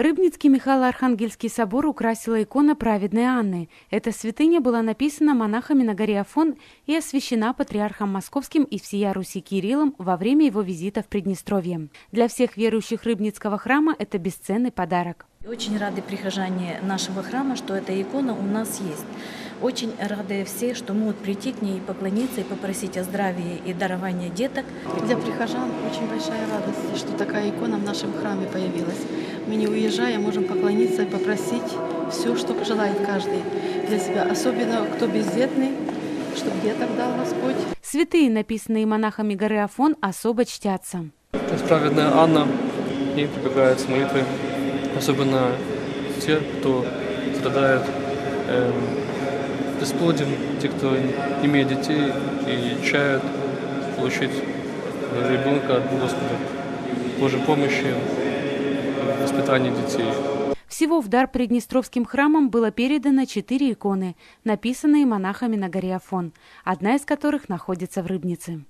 Рыбницкий Михайло-Архангельский собор украсила икона праведной Анны. Эта святыня была написана монахами на горе Афон и освящена патриархом московским и всея Руси Кириллом во время его визита в Приднестровье. Для всех верующих Рыбницкого храма это бесценный подарок. Очень рады прихожане нашего храма, что эта икона у нас есть. Очень рады все, что могут прийти к ней и поклониться и попросить о здравии и даровании деток. Для прихожан очень большая радость, что такая икона в нашем храме появилась. Мы не уезжая можем поклониться и попросить все, что желает каждый для себя. Особенно кто бездетный, чтобы деток дал Господь. Святые, написанные монахами горы Афон, особо чтятся. Праведная Анна и прибегает с молитвой особенно те, кто страдает э, бесплодием, те, кто имеет детей и чают получить ребенка от Господа, Божьей помощи воспитании детей. Всего в дар Приднестровским храмам было передано четыре иконы, написанные монахами на горе Афон, одна из которых находится в Рыбнице.